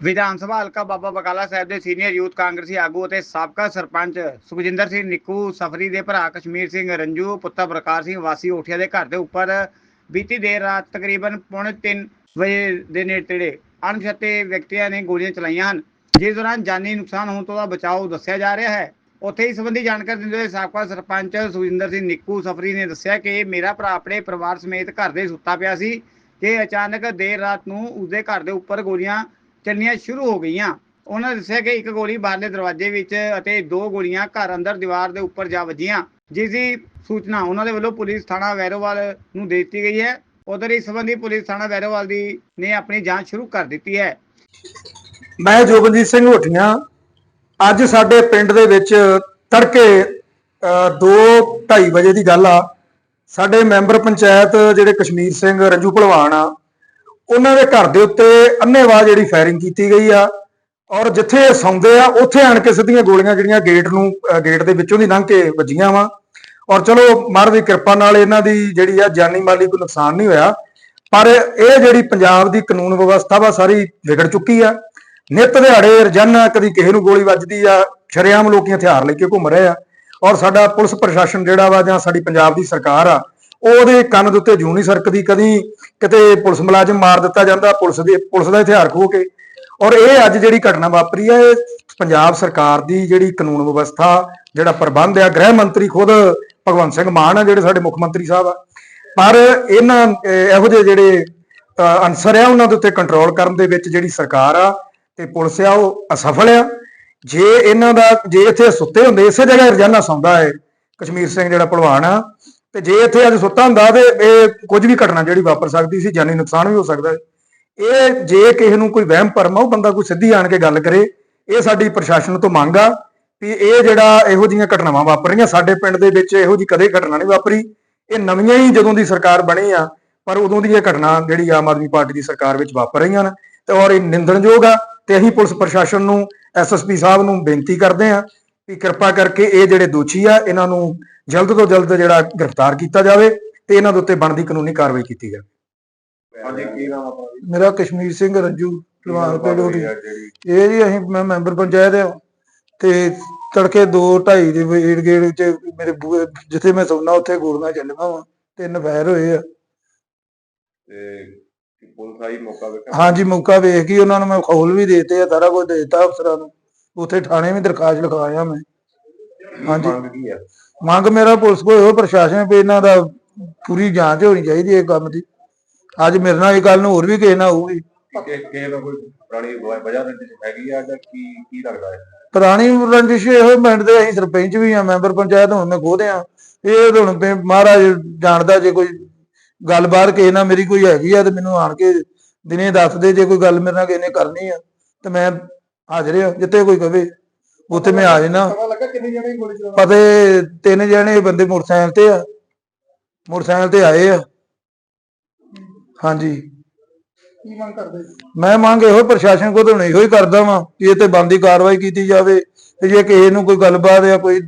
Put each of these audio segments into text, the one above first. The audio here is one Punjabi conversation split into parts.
ਵਿਧਾਨ ਸਭਾ ਹਲਕਾ ਬਾਬਾ ਬਕਾਲਾ ਸਾਹਿਬ ਦੇ ਸੀਨੀਅਰ ਯੂਥ ਕਾਂਗਰਸੀ ਆਗੂ ਅਤੇ ਸਾਬਕਾ ਸਰਪੰਚ ਸੁਖਜਿੰਦਰ ਸਿੰਘ ਨਿੱਕੂ, ਸਫਰੀ ਦੇ ਭਰਾ ਕਸ਼ਮੀਰ ਸਿੰਘ ਰੰਜੂ, ਪੁੱਤਰ ਪ੍ਰਕਾਸ਼ ਸਿੰਘ ਵਾਸੀ ਓਠੀਆ ਦੇ ਘਰ ਦੇ ਉੱਪਰ ਬੀਤੀ ਦੇਰ ਰਾਤ ਤਕਰੀਬਨ ਪੌਣੇ 3 ਵਜੇ ਦੇ ਨੇੜੇ ਅਣਛਾਤੇ ਵਿਅਕਤੀਆਂ ਨੇ ਗੋਲੀਆਂ ਚਲਾਈਆਂ ਹਨ। ਜਿਸ ਦੌਰਾਨ ਜਾਨੀ ਨੁਕਸਾਨ ਹੋਣ ਤੋਂ ਦਾ ਬਚਾਓ ਦੱਸਿਆ ਜਾ ਰਿਹਾ ਹੈ। ਉੱਥੇ ਇਸ ਸੰਬੰਧੀ ਜਾਣਕਾਰੀ ਦਿੰਦੇ ਹੋਏ ਸਾਬਕਾ ਸਰਪੰਚ ਸੁਖਜਿੰਦਰ ਸਿੰਘ ਨਿੱਕੂ, ਸਫਰੀ ਨੇ ਦੱਸਿਆ ਕਿ ਮੇਰਾ ਭਰਾ ਆਪਣੇ ਪਰਿਵਾਰ ਸਮੇਤ ਘਰ ਦੇ ਸੁੱਤਾ ਪਿਆ ਸੀ ਤੇ ਅਚਾਨਕ ਦੇਰ ਰਾਤ ਨੂੰ ਉਸਦੇ ਘਰ ਦੇ ਉੱਪਰ ਗੋਲੀਆਂ ਚੱਲਣੀਆਂ ਸ਼ੁਰੂ ਹੋ ਗਈਆਂ। ਉਹਨਾਂ ਦੱਸਿਆ ਕਿ ਇੱਕ ਗੋਲੀ ਬਾਹਰਲੇ ਦਰਵਾਜ਼ੇ ਵਿੱਚ ਅਤੇ ਦੋ ਗੋਲੀਆਂ ਘਰ ਅੰਦਰ ਦੀਵਾਰ ਦੇ ਉੱਪਰ ਜਾ ਵੱਜੀਆਂ। ਜਿਸ ਦੀ ਸੂਚਨਾ ਉਹਨਾਂ ਦੇ ਵੱਲੋਂ ਪੁਲਿਸ ਥਾਣਾ ਵੈਰੋਵਾਲ ਨੂੰ ਦੇ ਦਿੱਤੀ ਗਈ ਹੈ। ਉਧਰ ਇਸ ਸੰਬੰਧੀ ਪੁਲਿਸ ਥਾਣਾ ਵੈਰੋਵਾਲ ਦੀ ਨੇ ਆਪਣੀ ਜਾਂਚ ਸ਼ੁਰੂ ਕਰ ਦਿੱਤੀ ਹੈ। ਮੈਂ ਜੋਗਨਜੀਤ ਸਿੰਘ ਹੋਠੀਆਂ। ਅੱਜ ਸਾਡੇ ਪਿੰਡ ਦੇ ਵਿੱਚ ਤੜਕੇ 2:30 ਵਜੇ ਦੀ ਗੱਲ ਆ। ਸਾਡੇ ਮੈਂਬਰ ਪੰਚਾਇਤ ਜਿਹੜੇ ਕਸ਼ਮੀਰ ਸਿੰਘ, ਰੰਜੂ ਭਲਵਾਨ ਆ ਉਹਨਾਂ ਦੇ ਘਰ ਦੇ ਉੱਤੇ ਅੰਨੇਵਾਹ ਜਿਹੜੀ ਫਾਇਰਿੰਗ ਕੀਤੀ ਗਈ ਆ। ਔਰ ਜਿੱਥੇ ਇਹ ਸੌਂਦੇ ਆ, ਉੱਥੇ ਆਣ ਕੇ ਸਿੱਧੀਆਂ ਗੋਲੀਆਂ ਜਿਹੜੀਆਂ ਗੇਟ ਨੂੰ ਗੇਟ ਦੇ ਵਿੱਚੋਂ ਦੀ ਲੰਘ ਕੇ ਵੱਜੀਆਂ ਵਾ। ਔਰ ਚਲੋ, ਮਹਾਰਾਜ ਦੀ ਕਿਰਪਾ ਨਾਲ ਇਹਨਾਂ ਦੀ ਜਿਹੜੀ ਆ ਜਾਨੀ ਮਾਲੀ ਕੋਈ ਨੁਕਸਾਨ ਨਹੀਂ ਹੋਇਆ। ਪਰ ਇਹ ਜਿਹੜੀ ਪੰਜਾਬ ਦੀ ਕਾਨੂੰਨ ਵਿਵਸਥਾ ਵਾ, ਸਾਰੀ ਵਿਗੜ ਚੁੱਕੀ ਆ। ਨਿਤ ਦਿਹਾੜੇ ਰੋਜ਼ਾਨਾ ਕਦੀ ਕਿਸੇ ਨੂੰ ਗੋਲੀ ਵੱਜਦੀ ਆ, ਸ਼ਰੇਆਮ ਲੋਕੀ ਹਥਿਆਰ ਲੈ ਕੇ ਘੁੰਮ ਰਹੇ ਆ। ਔਰ ਸਾਡਾ ਪੁਲਿਸ ਪ੍ਰਸ਼ਾਸਨ ਜਿਹੜਾ ਵਾ ਜਾਂ ਸਾਡੀ ਪੰਜਾਬ ਦੀ ਸਰਕਾਰ ਆ ਉਹਦੇ ਕੰਨ ਦੇ ਉੱਤੇ ਜੂੰ ਨਹੀਂ ਸਰਕਦੀ, ਕਦੀ ਕਿਤੇ ਪੁਲਿਸ ਮੁਲਾਜ਼ਮ ਮਾਰ ਦਿੱਤਾ ਜਾਂਦਾ, ਪੁਲਿਸ ਦੇ, ਪੁਲਿਸ ਦਾ ਹਥਿਆਰ ਖੋਹ ਕੇ। ਔਰ ਇਹ ਅੱਜ ਜਿਹੜੀ ਘਟਨਾ ਵਾਪਰੀ ਹੈ, ਇਹ ਪੰਜਾਬ ਸਰਕਾਰ ਦੀ ਜਿਹੜੀ ਕਾਨੂੰਨ ਵਿਵਸਥਾ, ਜਿਹੜਾ ਪ੍ਰਬੰਧ ਆ, ਗ੍ਰਹਿ ਮੰਤਰੀ ਖੁਦ ਭਗਵੰਤ ਸਿੰਘ ਮਾਨ ਆ, ਜਿਹੜੇ ਸਾਡੇ ਮੁੱਖ ਮੰਤਰੀ ਸਾਹਿਬ ਆ। ਪਰ ਇਹਨਾਂ, ਇਹੋ ਜਿਹੇ ਜਿਹੜੇ ਅਨਸਰ ਆ, ਉਹਨਾਂ ਦੇ ਉੱਤੇ ਕੰਟਰੋਲ ਕਰਨ ਦੇ ਵਿੱਚ ਜਿਹੜੀ ਸਰਕਾਰ ਆ ਤੇ ਪੁਲਿਸ ਆ, ਉਹ ਅਸਫਲ ਆ। ਜੇ ਇਹਨਾਂ ਦਾ, ਜੇ ਇੱਥੇ ਸੁੱਤੇ ਹੁੰਦੇ, ਇਸੇ ਜਗ੍ਹਾ ਰੋਜ਼ਾਨਾ ਸੌਂਦਾ ਹੈ, ਕਸ਼ਮੀਰ ਸਿੰਘ ਜਿਹੜਾ ਭਲਵਾਨ ਆ ਤੇ ਜੇ ਇੱਥੇ ਅੱਜ ਸੁੱਤਾ ਹੁੰਦਾ ਤੇ ਇਹ ਕੁਝ ਵੀ ਘਟਨਾ ਜਿਹੜੀ ਵਾਪਰ ਸਕਦੀ ਸੀ, ਜਾਨੀ ਨੁਕਸਾਨ ਵੀ ਹੋ ਸਕਦਾ ਹੈ। ਇਹ ਜੇ ਕਿਸੇ ਨੂੰ ਕੋਈ ਵਹਿਮ ਭਰਮ ਆ, ਉਹ ਬੰਦਾ ਕੋਈ ਸਿੱਧੀ ਆਣ ਕੇ ਗੱਲ ਕਰੇ, ਇਹ ਸਾਡੀ ਪ੍ਰਸ਼ਾਸਨ ਤੋਂ ਮੰਗ ਆ ਵੀ ਇਹ ਜਿਹੜਾ ਇਹੋ ਜਿਹੀਆਂ ਘਟਨਾਵਾਂ ਵਾਪਰ ਰਹੀਆਂ ਸਾਡੇ ਪਿੰਡ ਦੇ ਵਿੱਚ ਇਹੋ ਜਿਹੀ ਕਦੇ ਘਟਨਾ ਨਹੀਂ ਵਾਪਰੀ। ਇਹ ਨਵੀਆਂ ਹੀ ਜਦੋਂ ਦੀ ਸਰਕਾਰ ਬਣੀ ਆ, ਪਰ ਉਦੋਂ ਦੀ ਇਹ ਘਟਨਾ ਜਿਹੜੀ ਆਮ ਆਦਮੀ ਪਾਰਟੀ ਦੀ ਸਰਕਾਰ ਵਿੱਚ ਵਾਪਰ ਰਹੀਆਂ ਨੇ। ਤੇ ਔਰ ਇਹ ਨਿੰਦਣਯੋਗ ਆ, ਤੇ ਅਸੀਂ ਪੁਲਿਸ ਪ੍ਰਸ਼ਾਸਨ ਨੂੰ ਐਸਐਸਪੀ ਸਾਹਿਬ ਨੂੰ ਬੇਨਤੀ ਕਰਦੇ ਆ ਵੀ ਕਿਰਪਾ ਕਰਕੇ ਇਹ ਜਿਹੜੇ ਦੋਸ਼ੀ ਆ ਇਹਨਾਂ ਨੂੰ ਜਲਦ ਤੋਂ ਜਲਦ ਜਿਹੜਾ ਗ੍ਰਿਫਤਾਰ ਕੀਤਾ ਜਾਵੇ ਤੇ ਇਹਨਾਂ ਦੇ ਉੱਤੇ ਬਣਦੀ ਕਾਨੂੰਨੀ ਕਾਰਵਾਈ ਕੀਤੀ ਜਾਵੇ। ਹਾਂਜੀ ਕੀ ਨਾਮ ਆਪਣਾ ਜੀ ਮੇਰਾ ਕਸ਼ਮੀਰ ਸਿੰਘ ਰੰਜੂ ਆ ਜਿਹੜੀ? ਇਹ ਜੀ ਅਸੀਂ ਮੈਂ ਮੈਂਬਰ ਪੰਚਾਇਤ ਆ ਤੇ ਤੜਕੇ 2:30 ਦੇ ਵੇੜ ਗੇੜ ਵਿੱਚ ਮੇਰੇ ਜਿੱਥੇ ਮੈਂ ਸੌਣਾ ਉੱਥੇ ਗੋਲੀਆਂ ਚੱਲੀਆਂ ਵਾ ਤਿੰਨ ਫਾਇਰ ਹੋਏ ਆ। ਤੇ ਪੁਲਿਸ ਆਈ ਮੌਕਾ ਵੇਖਿਆ ਹਾਂਜੀ ਮੌਕਾ ਵੇਖ ਕੇ ਉਹਨਾਂ ਨੂੰ ਮੈਂ ਖੋਲ ਵੀ ਦੇਤੇ ਆ ਸਾਰਾ ਕੁਝ ਦੇਤਾ ਅਫਸਰਾਂ ਨੂੰ। ਉੱਥੇ ਥਾਣੇ ਵੀ ਦਰਖਾਸਤ ਲਿਖਾਇਆ ਮੈਂ। ਹਾਂਜੀ। ਮੰਗ ਕੀ ਆ? ਮੰਗ ਮੇਰਾ ਪੁਲਿਸ ਕੋਲ ਇਹੋ ਪ੍ਰਸ਼ਾਸਨ ਵੀ ਇਹਨਾਂ ਦਾ ਪੂਰੀ ਜਾਂਚ ਹੋਣੀ ਚਾਹੀਦੀ ਇਹ ਕੰਮ ਦੀ। ਅੱਜ ਮੇਰੇ ਨਾਲ ਇਹ ਗੱਲ ਨੂੰ ਹੋਰ ਵੀ ਕਿਸੇ ਨਾਲ ਹੋਊਗੀ। ਕਿ ਕਿਸੇ ਦਾ ਕੋਈ ਪੁਰਾਣੀ ਵਜ੍ਹਾ ਰੰਜਿਸ਼ ਹੈਗੀ ਆ ਜਾਂ ਕੀ ਕੀ ਲੱਗਦਾ ਹੈ? ਪੁਰਾਣੀ ਰੰਜਿਸ਼ ਇਹੋ ਪਿੰਡ ਦੇ ਅਸੀਂ ਸਰਪੰਚ ਵੀ ਆ ਮੈਂਬਰ ਪੰਚਾਇਤ ਹੁਣ ਮੈਂ ਖੋਦੇ ਆ। ਇਹ ਹੁਣ ਮਹਾਰਾਜ ਜਾਣਦਾ ਜੇ ਕੋਈ ਗੱਲਬਾਤ ਕਿਸੇ ਨਾਲ ਮੇਰੀ ਕੋਈ ਹੈਗੀ ਆ ਤੇ ਮੈਨੂੰ ਆਣ ਕੇ ਦਿਨੇ ਦੱਸ ਦੇ ਜੇ ਕੋਈ ਗੱਲ ਮੇਰੇ ਨਾਲ ਕਿਸੇ ਨੇ ਕਰਨੀ ਆ ਤੇ ਮੈਂ ਹਾਜ਼ਰ ਆ, ਜਿੱਥੇ ਕੋਈ ਕਵੇ, ਉੱਥੇ ਮੈਂ ਆ ਜਾਣਾ ਪਤਾ ਲੱਗਾ ਕਿੰਨੀ ਜਣੇ ਗੋਲੀ ਚਲਾਉਣਾ ਪਤੇ ਤਿੰਨ ਜਣੇ ਬੰਦੇ ਮੋਟਰਸਾਈਕਲ ਤੇ ਆ, ਮੋਟਰਸਾਈਕਲ ਤੇ ਆਏ ਆ। ਹਾਂਜੀ। ਕੀ ਮੰਗ ਕਰਦੇ ਮੈਂ ਮੰਗ ਇਹੋ ਪ੍ਰਸ਼ਾਸਨ ਕੋਲ ਹੁਣ ਇਹੋ ਹੀ ਕਰਦਾ ਵਾਂ ਕਿ ਇਹ ਤੇ ਬੰਦੀ ਕਾਰਵਾਈ ਕੀਤੀ ਜਾਵੇ ਤੇ ਜੇ ਕਿਸੇ ਨੂੰ ਕੋਈ ਗੱਲਬਾਤ ਜਾਂ ਕੋਈ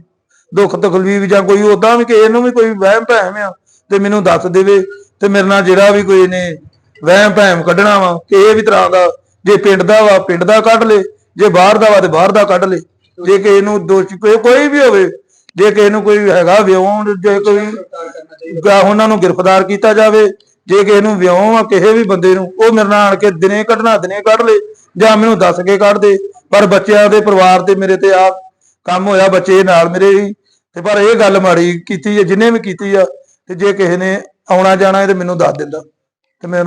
ਦੁੱਖ ਤਕਲੀਫ ਜਾਂ ਕੋਈ ਉਦਾਂ ਵੀ ਕਿਸੇ ਨੂੰ ਵੀ ਕੋਈ ਵਹਿਮ ਭੈਮ ਆ, ਤੇ ਮੈਨੂੰ ਦੱਸ ਦੇਵੇ ਤੇ ਮੇਰੇ ਨਾਲ ਜਿਹੜਾ ਵੀ ਕੋਈ ਨੇ ਵਹਿਮ ਭੈਮ ਕੱਢਣਾ ਵਾ, ਕਿਸੇ ਵੀ ਤਰ੍ਹਾਂ ਦਾ, ਜੇ ਪਿੰਡ ਦਾ ਵਾ, ਪਿੰਡ ਦਾ ਕੱਢ ਲੇ। ਜੇ ਬਾਹਰ ਦਾ ਵਾ ਤੇ ਬਾਹਰ ਦਾ ਕੱਢ ਲੇ। ਜੇ ਕਿਸੇ ਨੂੰ ਦੋਸ਼ੀ ਕੋਈ ਕੋਈ ਵੀ ਹੋਵੇ, ਜੇ ਕਿਸੇ ਨੂੰ ਕੋਈ ਹੈਗਾ ਵਿਉਂ ਜੇ ਕੋਈ ਉਹਨਾਂ ਨੂੰ ਗ੍ਰਿਫਤਾਰ ਕੀਤਾ ਜਾਵੇ, ਜੇ ਕਿਸੇ ਨੂੰ ਵਿਉਂ ਆ ਕਿਸੇ ਵੀ ਬੰਦੇ ਨੂੰ, ਉਹ ਮੇਰੇ ਨਾਲ ਆਣ ਕੇ ਦਿਨੇ ਕੱਢਣਾ, ਦਿਨੇ ਕੱਢ ਲੇ, ਜਾਂ ਮੈਨੂੰ ਦੱਸ ਕੇ ਕੱਢ ਦੇ। ਪਰ ਬੱਚਿਆਂ ਦੇ ਪਰਿਵਾਰ ਤੇ ਮੇਰੇ ਤੇ ਆ ਕੰਮ ਹੋਇਆ, ਬੱਚੇ ਨਾਲ ਮੇਰੇ ਹੀ ਤੇ ਪਰ ਇਹ ਗੱਲ ਮਾੜੀ ਕੀਤੀ ਹੈ ਜਿਨੇ ਵੀ ਕੀਤੀ ਆ, ਤੇ ਜੇ ਕਿਸੇ ਨੇ ਆਉਣਾ ਜਾਣਾ ਹੈ ਤੇ ਮੈਨੂੰ ਦੱਸ ਦਿੰਦਾ। ਤੇ ਮੈਂ